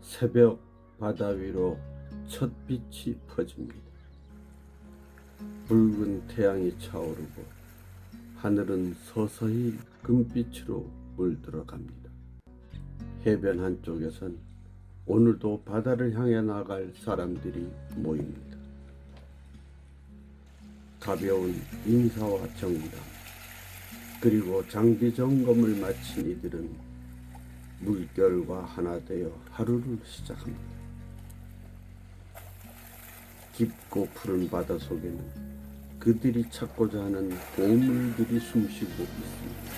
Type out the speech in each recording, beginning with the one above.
새벽 바다 위로 첫 빛이 퍼집니다. 붉은 태양이 차오르고 하늘은 서서히 금빛으로 물들어갑니다. 해변 한쪽에선 오늘도 바다를 향해 나갈 사람들이 모입니다. 가벼운 인사와 정담, 그리고 장비 점검을 마친 이들은 물결과 하나 되어 하루를 시작합니다. 깊고 푸른 바다 속에는 그들이 찾고자 하는 보물들이 숨쉬고 있습니다.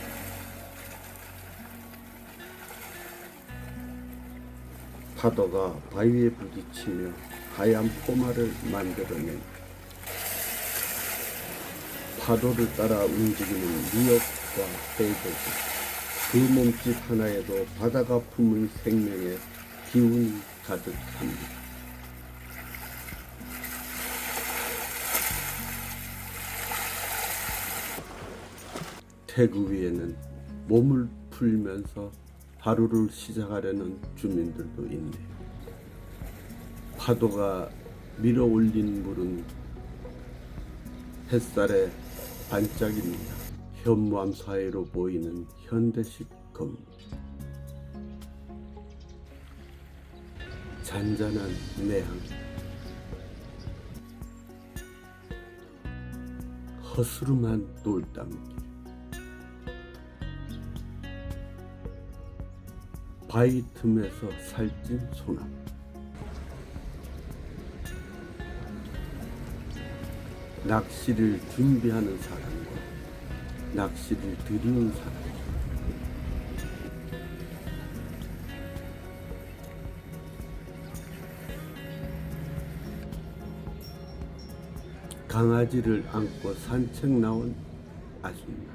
파도가 바위에 부딪히며 하얀 포마를 만들어낸 파도를 따라 움직이는 미역과 해조개 그 몸짓 하나에도 바다가 품은 생명의 기운이 가득합니다. 태그 위에는 몸을 풀면서 하루를 시작하려는 주민들도 있네요. 파도가 밀어 올린 물은 햇살에 반짝입니다. 현무암 사이로 보이는 현대식 건물. 잔잔한 내향. 허스름한 돌담길. 바위 틈에서 살찐 소나무. 낚시를 준비하는 사람과 낚시를 들이는 사람. 강아지를 안고 산책 나온 아줌마.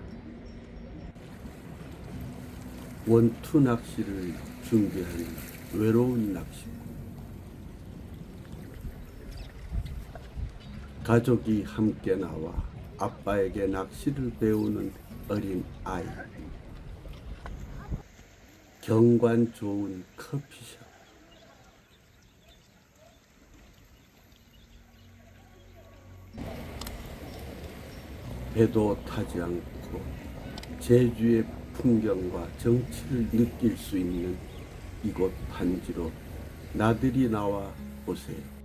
원투 낚시를 준비하는 외로운 낚시꾼. 가족이 함께 나와 아빠에게 낚시를 배우는 어린 아이. 경관 좋은 커피숍. 배도 타지 않고 제주의 풍경과 정치를 느낄 수 있는 이곳 단지로 나들이 나와 보세요.